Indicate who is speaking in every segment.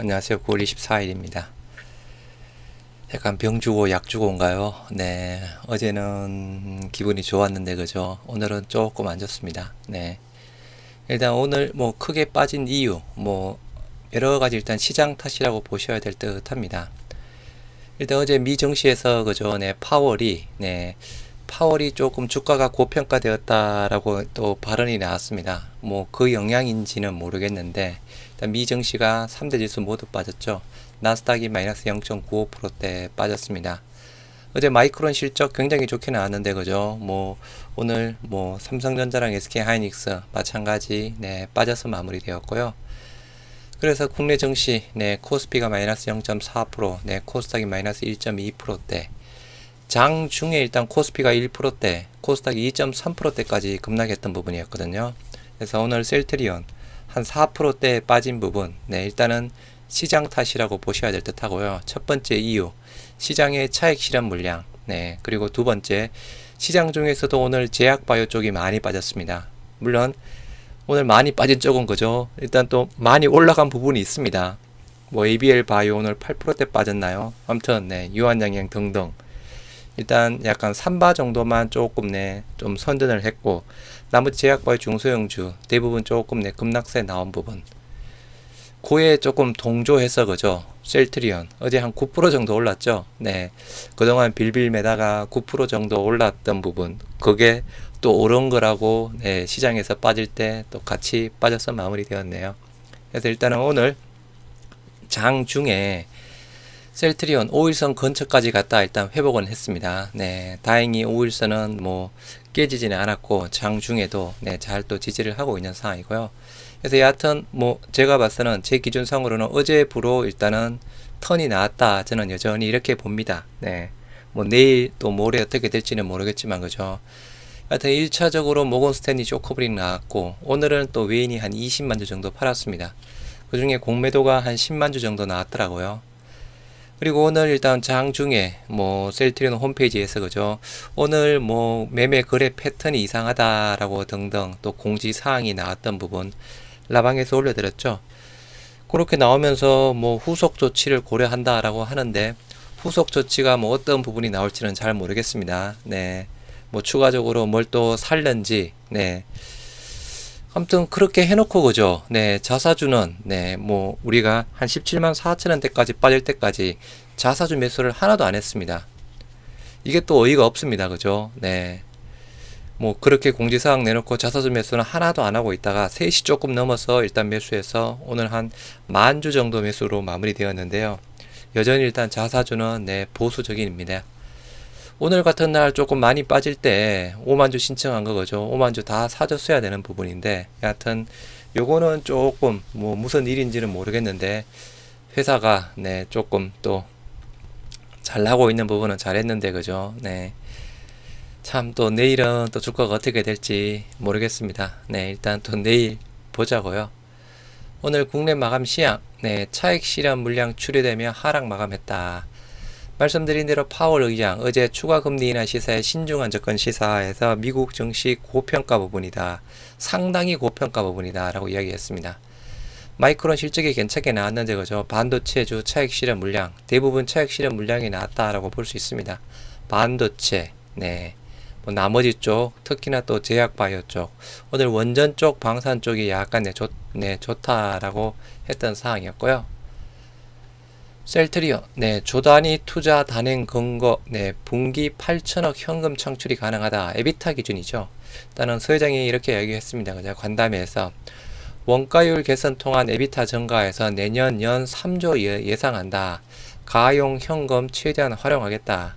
Speaker 1: 안녕하세요. 9월 24일입니다. 약간 병 주고 약 주고인가요? 네. 어제는 기분이 좋았는데, 그죠? 오늘은 조금 안 좋습니다. 네. 일단 오늘 뭐 크게 빠진 이유, 뭐 여러 가지 일단 시장 탓이라고 보셔야 될 듯 합니다. 일단 어제 미 증시에서 그죠? 네. 파월이, 네. 파월이 조금 주가가 고평가되었다라고 또 발언이 나왔습니다. 뭐 그 영향인지는 모르겠는데 미 증시가 3대 지수 모두 빠졌죠. 나스닥이 마이너스 0.95%대 빠졌습니다. 어제 마이크론 실적 굉장히 좋게 나왔는데 그죠? 뭐 오늘 뭐 삼성전자랑 SK 하이닉스 마찬가지 네 빠져서 마무리되었고요. 그래서 국내 증시 네 코스피가 마이너스 0.4%, 네 코스닥이 마이너스 1.2%대 장 중에 일단 코스피가 1%대, 코스닥이 2.3%대까지 급락했던 부분이었거든요. 그래서 오늘 셀트리온 한 4%대 빠진 부분, 네, 일단은 시장 탓이라고 보셔야 될 듯 하고요. 첫 번째 이유, 시장의 차익 실현 물량, 네, 그리고 두 번째, 시장 중에서도 오늘 제약바이오 쪽이 많이 빠졌습니다. 물론, 오늘 많이 빠진 쪽은 그죠? 일단 또 많이 올라간 부분이 있습니다. 뭐 ABL 바이오 오늘 8%대 빠졌나요? 아무튼 네, 유한양행 등등. 일단 약간 3바 정도만 조금 네, 좀 선전을 했고 나머지 제약바의 중소형주 대부분 조금 네, 급락세 나온 부분. 고에 조금 동조해서 그죠? 셀트리온. 어제 한 9% 정도 올랐죠? 네. 그동안 빌빌 매다가 9% 정도 올랐던 부분. 그게 또 오른 거라고 네, 시장에서 빠질 때 또 같이 빠져서 마무리되었네요. 그래서 일단은 오늘 장 중에 셀트리온 5일선 근처까지 갔다 일단 회복은 했습니다. 네, 다행히 5일선은 뭐 깨지지는 않았고 장중에도 네, 잘 또 지지를 하고 있는 상황이고요. 그래서 여하튼 뭐 제가 봤서는 제 기준상으로는 어제부로 일단은 턴이 나왔다. 저는 여전히 이렇게 봅니다. 네. 뭐 내일 또 모레 어떻게 될지는 모르겠지만 그죠. 하여튼 1차적으로 모건 스탠리 쇼커브링 나왔고 오늘은 또 외인이 한 20만 주 정도 팔았습니다. 그 중에 공매도가 한 10만 주 정도 나왔더라고요. 그리고 오늘 일단 장중에 뭐 셀트리온 홈페이지에서 그죠? 오늘 뭐 매매 거래 패턴이 이상하다라고 등등 또 공지 사항이 나왔던 부분 라방에서 올려드렸죠. 그렇게 나오면서 뭐 후속 조치를 고려한다라고 하는데 후속 조치가 뭐 어떤 부분이 나올지는 잘 모르겠습니다. 네뭐 추가적으로 뭘 또 살는지 네 아무튼 그렇게 해놓고 그죠. 네, 자사주는 네, 뭐 우리가 한 17만 4천 원대까지 빠질 때까지 자사주 매수를 하나도 안 했습니다. 이게 또 어이가 없습니다. 그죠? 네. 뭐 그렇게 공지사항 내놓고 자사주 매수는 하나도 안 하고 있다가 3시 조금 넘어서 일단 매수해서 오늘 한 만 주 정도 매수로 마무리되었는데요. 여전히 일단 자사주는 네, 보수적인입니다. 오늘 같은 날 조금 많이 빠질 때 5만 주 신청한 거죠. 5만 주 다 사줬어야 되는 부분인데 여하튼 요거는 조금 뭐 무슨 일인지는 모르겠는데 회사가 네 조금 또 잘하고 있는 부분은 잘했는데 그죠. 네. 참 또 내일은 또 주가가 어떻게 될지 모르겠습니다. 네, 일단 또 내일 보자고요. 오늘 국내 마감 시향, 네, 차익 실현 물량 출회되며 하락 마감했다. 말씀드린 대로 파월 의장 어제 추가 금리 인하 시사의 신중한 접근 시사에서 미국 증시 고평가 부분이다. 상당히 고평가 부분이다. 라고 이야기했습니다. 마이크론 실적이 괜찮게 나왔는데 그죠. 반도체주 차익 실현 물량 대부분 차익 실현 물량이 나왔다라고 볼 수 있습니다. 반도체 네. 뭐 나머지 쪽 특히나 또 제약 바이오 쪽 오늘 원전 쪽 방산 쪽이 약간 네, 좋, 네 좋다라고 했던 사항이었고요. 셀트리온, 네, 조단위 투자 단행 근거, 네, 분기 8천억 현금 창출이 가능하다. 에비타 기준이죠. 일단은 서 회장이 이렇게 얘기했습니다. 그죠? 관담회에서 원가율 개선 통한 에비타 증가에서 내년 연 3조 예 상한다. 가용 현금 최대한 활용하겠다.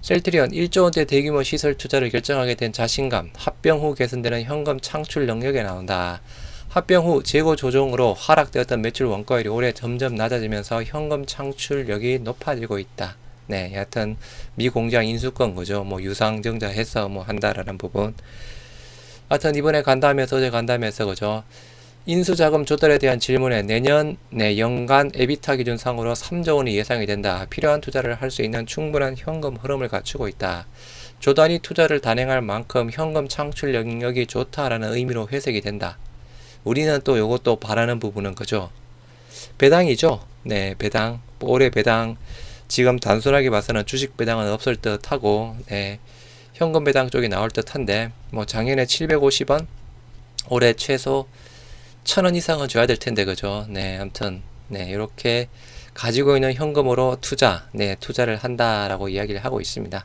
Speaker 1: 셀트리온 1조 원대 대규모 시설 투자를 결정하게 된 자신감, 합병 후 개선되는 현금 창출 능력에 나온다. 합병 후 재고 조정으로 하락되었던 매출 원가율이 올해 점점 낮아지면서 현금 창출력이 높아지고 있다. 네, 여하튼 미 공장 인수권 그죠? 뭐 유상증자 해서 뭐 한다라는 부분. 하여튼 이번에 간담회에서 어제 간담회에서 그죠? 인수자금 조달에 대한 질문에 내년 내 연간 에비타 기준상으로 3조 원이 예상이 된다. 필요한 투자를 할 수 있는 충분한 현금 흐름을 갖추고 있다. 조단위 투자를 단행할 만큼 현금 창출 능력이 좋다라는 의미로 회색이 된다. 우리는 또 요것도 바라는 부분은 그죠. 배당이죠. 네, 배당. 올해 배당 지금 단순하게 봐서는 주식 배당은 없을 듯 하고 네, 현금 배당 쪽이 나올 듯 한데 뭐 작년에 750원, 올해 최소 1000원 이상은 줘야 될 텐데 그죠? 네, 아무튼 네, 이렇게 가지고 있는 현금으로 투자, 네, 투자를 한다라고 이야기를 하고 있습니다.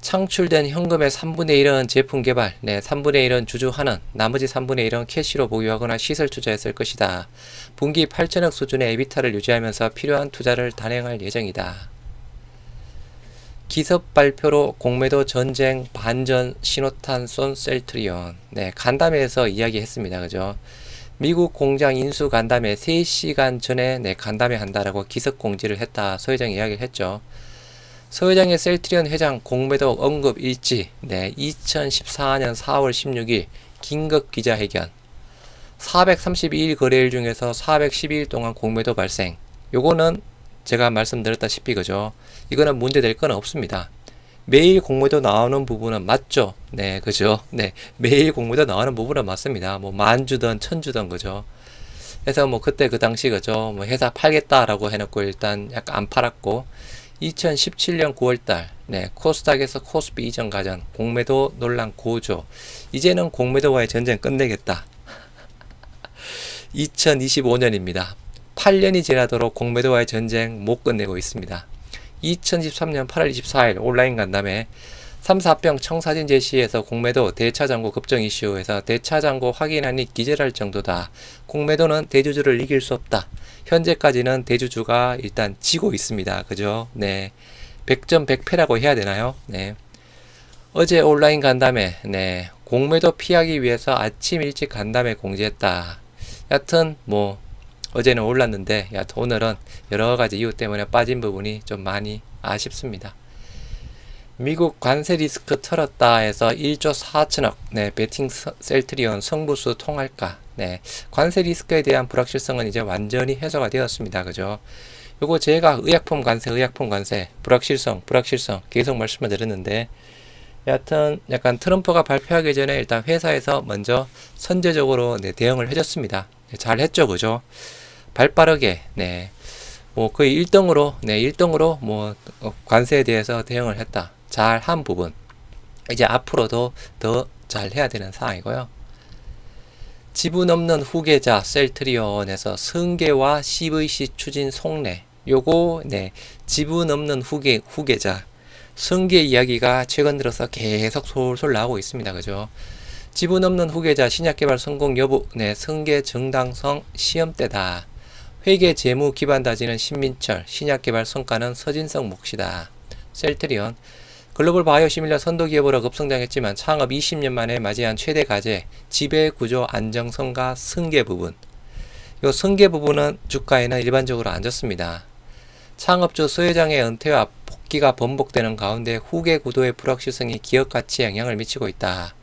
Speaker 1: 창출된 현금의 3분의 1은 제품 개발, 네, 3분의 1은 주주하는, 나머지 3분의 1은 캐시로 보유하거나 시설 투자에 쓸 것이다. 분기 8천억 수준의 에비타를 유지하면서 필요한 투자를 단행할 예정이다. 기습 발표로 공매도 전쟁 반전 신호탄 쏜 셀트리온. 네, 간담회에서 이야기했습니다. 그죠? 미국 공장 인수 간담회 3시간 전에 네, 간담회 한다라고 기습 공지를 했다. 소 회장이 이야기를 했죠. 소 회장의 셀트리온 회장 공매도 언급 일지, 네, 2014년 4월 16일 긴급 기자회견. 432일 거래일 중에서 412일 동안 공매도 발생. 요거는 제가 말씀드렸다시피 그죠. 이거는 문제될 건 없습니다. 매일 공매도 나오는 부분은 맞죠. 네, 그죠. 네, 매일 공매도 나오는 부분은 맞습니다. 뭐 만 주던 천 주던 그죠. 그래서 뭐 그때 그 당시 그죠. 뭐 회사 팔겠다라고 해놓고 일단 약간 안 팔았고 2017년 9월달 네, 코스닥에서 코스피 이전 가전 공매도 논란 고조. 이제는 공매도와의 전쟁 끝내겠다. 2025년입니다. 8년이 지나도록 공매도와의 전쟁 못 끝내고 있습니다. 2013년 8월 24일 온라인 간담회 3, 4병 청사진 제시에서 공매도 대차장고 급정 이슈에서 대차장고 확인하니 기재할 정도다. 공매도는 대주주를 이길 수 없다. 현재까지는 대주주가 일단 지고 있습니다. 그죠? 네. 100점 100패라고 해야 되나요? 네. 어제 온라인 간담회, 네. 공매도 피하기 위해서 아침 일찍 간담회 공지했다. 여튼, 뭐, 어제는 올랐는데 여하튼 오늘은 여러 가지 이유 때문에 빠진 부분이 좀 많이 아쉽습니다. 미국 관세 리스크 털었다 해서 1조 4천억 네, 베팅 셀트리온 성부수 통할까 네, 관세 리스크에 대한 불확실성은 이제 완전히 해소가 되었습니다. 그죠? 요거 제가 의약품 관세, 의약품 관세, 불확실성, 불확실성 계속 말씀을 드렸는데 여하튼 약간 트럼프가 발표하기 전에 일단 회사에서 먼저 선제적으로 네, 대응을 해줬습니다. 네, 잘 했죠, 그죠? 발 빠르게, 네. 뭐 거의 1등으로, 네, 1등으로 뭐 어, 관세에 대해서 대응을 했다. 잘 한 부분. 이제 앞으로도 더 잘 해야 되는 상황이고요. 지분 없는 후계자 셀트리온에서 승계와 CVC 추진 속내. 요거, 네, 지분 없는 후계, 후계자. 승계 이야기가 최근 들어서 계속 솔솔 나오고 있습니다. 그죠? 지분 없는 후계자 신약 개발 성공 여부, 네, 승계 정당성 시험대다. 회계 재무 기반 다지는 신민철, 신약 개발 성과는 서진성 몫이다. 셀트리온 글로벌 바이오 시밀러 선도 기업으로 급성장했지만 창업 20년 만에 맞이한 최대 과제 지배 구조 안정성과 승계 부분. 요 승계 부분은 주가에는 일반적으로 안 좋습니다. 창업주 소회장의 은퇴와 복귀가 번복되는 가운데 후계 구도의 불확실성이 기업 가치에 영향을 미치고 있다.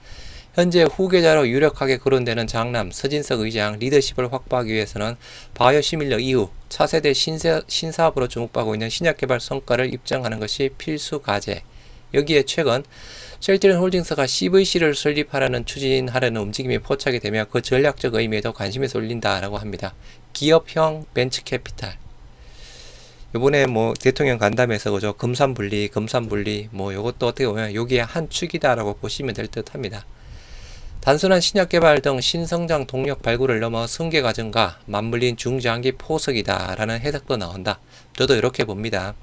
Speaker 1: 현재 후계자로 유력하게 거론되는 장남 서진석 의장 리더십을 확보하기 위해서는 바이오 시밀러 이후 차세대 신세, 신사업으로 주목받고 있는 신약개발 성과를 입증하는 것이 필수 과제. 여기에 최근 셀트린 홀딩스가 CVC를 설립하라는 추진하려는 움직임이 포착이 되며 그 전략적 의미에도 관심이 쏠린다라고 합니다. 기업형 벤처 캐피탈. 이번에 뭐 대통령 간담회에서 그죠 금산 분리 금산 분리 뭐 요것도 어떻게 보면 여기에 한 축이다라고 보시면 될 듯합니다. 단순한 신약 개발 등 신성장 동력 발굴을 넘어 승계 과정과 맞물린 중장기 포석이다라는 해석도 나온다. 저도 이렇게 봅니다.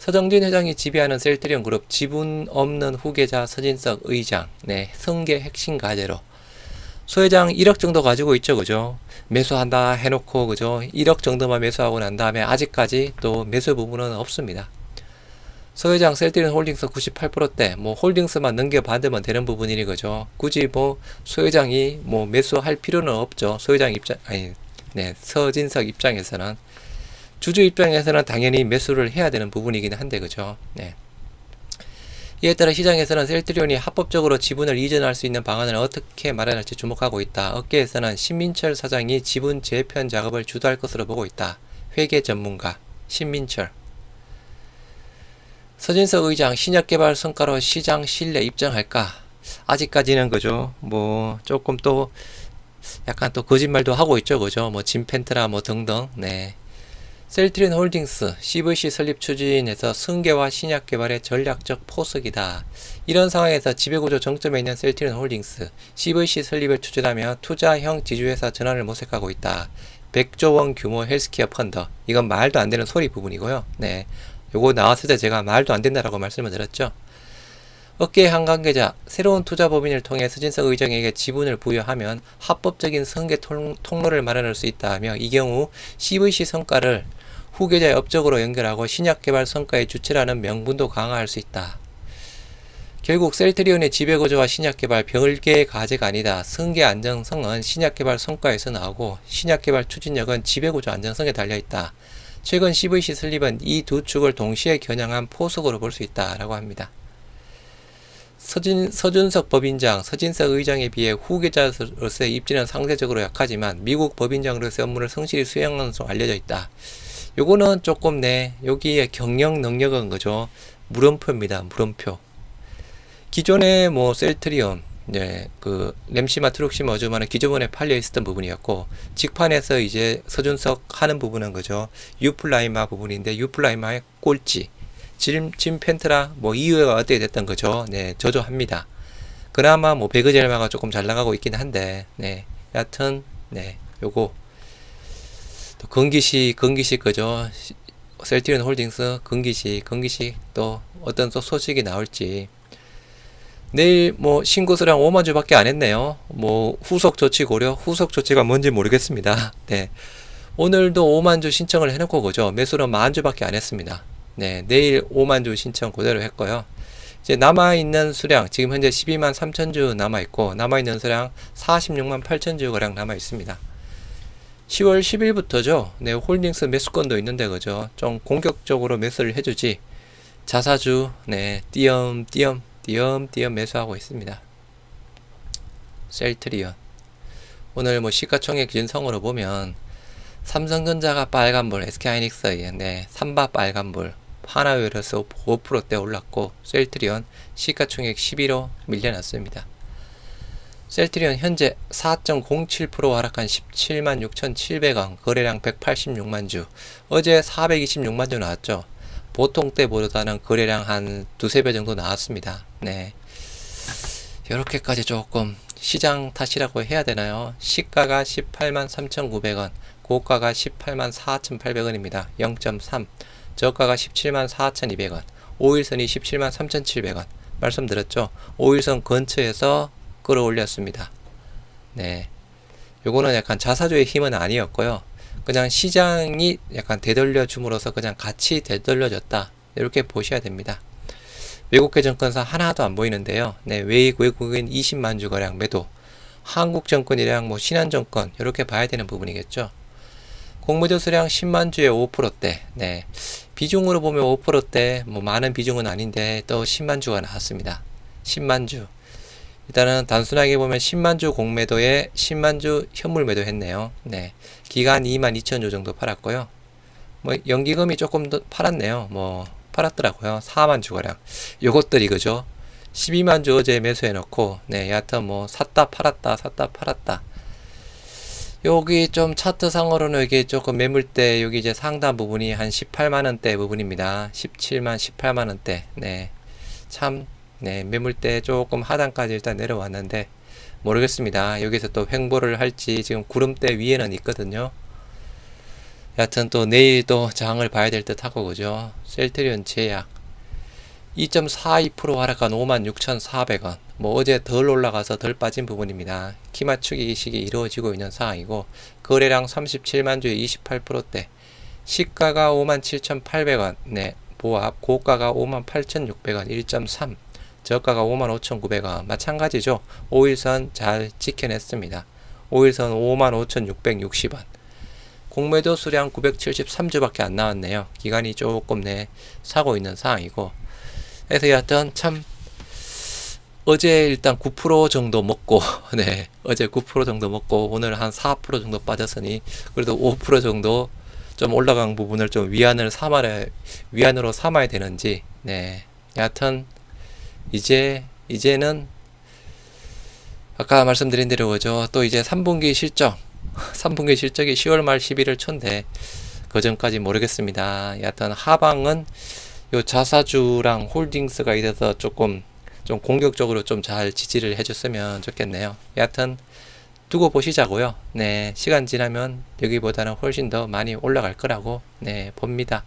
Speaker 1: 서정진 회장이 지배하는 셀트리온 그룹 지분 없는 후계자 서진석 의장, 네, 승계 핵심 과제로 소 회장 1억 정도 가지고 있죠, 그죠? 매수한다 해놓고, 그죠? 1억 정도만 매수하고 난 다음에 아직까지 또 매수 부분은 없습니다. 소 회장 셀트린 홀딩스 98%대 뭐 홀딩스만 넘겨받으면 되는 부분이니 그죠. 굳이 뭐 소 회장이 뭐 매수할 필요는 없죠. 소 회장 입장 아니 네 서진석 입장에서는 주주 입장에서는 당연히 매수를 해야 되는 부분이긴 한데 그죠. 네. 이에 따라 시장에서는 셀트리온이 합법적으로 지분을 이전할 수 있는 방안을 어떻게 마련할지 주목하고 있다. 업계에서는 신민철 사장이 지분 재편 작업을 주도할 것으로 보고 있다. 회계 전문가 신민철 서진석 의장 신약 개발 성과로 시장 신뢰 입장할까? 아직까지는 그죠. 뭐 조금 또 약간 또 거짓말도 하고 있죠. 그죠? 뭐 진펜트라 뭐 등등. 네. 셀트리온 홀딩스 CVC 설립 추진에서 승계와 신약 개발의 전략적 포석이다. 이런 상황에서 지배구조 정점에 있는 셀트리온 홀딩스 CVC 설립을 추진하며 투자형 지주회사 전환을 모색하고 있다. 100조 원 규모 헬스케어 펀더. 이건 말도 안 되는 소리 부분이고요. 네. 요거 나왔을 때 제가 말도 안 된다라고 말씀을 드렸죠. 업계의 한 관계자, 새로운 투자 법인을 통해 서진석 의장에게 지분을 부여하면 합법적인 승계 통- 통로를 마련할 수 있다며 이 경우 CVC 성과를 후계자의 업적으로 연결하고 신약 개발 성과의 주체라는 명분도 강화할 수 있다. 결국 셀트리온의 지배구조와 신약 개발 별개의 과제가 아니다. 승계 안정성은 신약 개발 성과에서 나오고 신약 개발 추진력은 지배구조 안정성에 달려 있다. 최근 CVC 설립은 이 두 축을 동시에 겨냥한 포석으로 볼 수 있다라고 합니다. 서진, 서준석 법인장, 서진석 의장에 비해 후계자로서의 입지는 상대적으로 약하지만 미국 법인장으로서의 업무를 성실히 수행하는 것으로 알려져 있다. 요거는 조금 네, 여기에 경영 능력은 거죠. 물음표입니다. 물음표. 기존에 뭐 셀트리온, 네, 그 램시마 트룩시마 어주마는 기존에 팔려 있었던 부분이었고 직판에서 이제 서준석 하는 부분은 그죠. 유플라이마 부분인데 유플라이마의 꼴찌. 진, 진 펜트라 뭐 이유가 어떻게 됐던 거죠. 네, 저조합니다. 그나마 뭐 배그젤마가 조금 잘 나가고 있긴 한데, 네, 여하튼 네, 요거 또 건기시 거죠. 시- 셀티리온 홀딩스 건기시 건기시 또 어떤 또 소식이 나올지 내일 뭐 신고 수량 5만 주 밖에 안 했네요. 뭐 후속 조치 고려 후속 조치가 뭔지 모르겠습니다. 네. 오늘도 5만 주 신청을 해놓고 그죠. 매수는 만 주 밖에 안 했습니다. 네, 내일 5만 주 신청 그대로 했고요. 이제 남아있는 수량, 지금 현재 12만 3천 주 남아있고, 남아있는 수량 46만 8천 주 가량 남아있습니다. 10월 10일부터죠. 네, 홀딩스 매수권도 있는데, 그죠. 좀 공격적으로 매수를 해주지. 자사주, 네, 띄엄, 띄엄, 띄엄, 띄엄 매수하고 있습니다. 셀트리온. 오늘 뭐 시가총액 기준성으로 보면, 삼성전자가 빨간불, SK하이닉스에 네, 삼바 빨간불, 하나웨어에서 5%대 올랐고 셀트리온 시가총액 11호 밀려났습니다. 셀트리온 현재 4.07% 하락한 17만 6,700원, 거래량 186만 주. 어제 426만 주 나왔죠. 보통 때보다는 거래량 한 두세 배 정도 나왔습니다. 네. 이렇게까지 조금 시장 탓이라고 해야 되나요? 시가가 18만 3,900원, 고가가 18만 4,800원입니다. 0.3. 저가가 17만 4,200원. 5일선이 17만 3,700원. 말씀드렸죠? 5일선 근처에서 끌어올렸습니다. 네. 요거는 약간 자사주의 힘은 아니었고요. 그냥 시장이 약간 되돌려 줌으로써 그냥 같이 되돌려졌다. 이렇게 보셔야 됩니다. 외국계 정권사 하나도 안 보이는데요. 네, 외국, 외국인 20만 주 거량 매도. 한국 정권이랑 뭐 신한정권 이렇게 봐야 되는 부분이겠죠. 공매도 수량 10만 주에 5%대. 네. 비중으로 보면 5%대 뭐 많은 비중은 아닌데 또 10만 주가 나왔습니다. 10만 주. 일단은 단순하게 보면 10만 주 공매도에 10만 주 현물 매도했네요. 네. 기간 2만 2천 주 정도 팔았고요. 뭐 연기금이 조금 더 팔았네요. 뭐 팔았더라고요. 4만 주가량. 요것들이 그죠? 12만 주 어제 매수해 놓고 네, 여하튼 뭐 샀다 팔았다 샀다 팔았다. 여기 좀 차트 상으로는 이게 조금 매물대 여기 이제 상단 부분이 한 18만 원대 부분입니다. 17만 18만 원대. 네. 참 네, 매물대 조금 하단까지 일단 내려왔는데 모르겠습니다. 여기서 또 횡보를 할지 지금 구름대 위에는 있거든요. 여하튼 또 내일 또 장을 봐야 될 듯 하고 그죠. 셀트리온 제약 2.42% 하락한 56,400원. 뭐 어제 덜 올라가서 덜 빠진 부분입니다. 키 맞추기 이식이 이루어지고 있는 상황이고 거래량 37만 주에 28%대. 시가가 57,800원. 네. 보합 고가가 58,600원 1.3. 저가가 55,900원. 마찬가지죠. 5일선 잘 지켜냈습니다. 5일선 55,660원. 공매도 수량 973주밖에 안 나왔네요. 기간이 조금 내 사고 있는 상황이고. 그래서 여하튼 참 어제 일단 9% 정도 먹고 네 어제 9% 정도 먹고 오늘 한 4% 정도 빠졌으니 그래도 5% 정도 좀 올라간 부분을 좀 위안을 삼아야 위안으로 삼아야 되는지 네 여하튼 이제 이제는 아까 말씀드린 대로 그죠. 또 이제 3분기 실적, 3분기 실적이 10월 말 11월 초인데 그 전까지 모르겠습니다. 여하튼 하방은 요 자사주랑 홀딩스가 있어서 조금 좀 공격적으로 좀 잘 지지를 해줬으면 좋겠네요. 여하튼 두고 보시자고요. 네, 시간 지나면 여기보다는 훨씬 더 많이 올라갈 거라고 네 봅니다.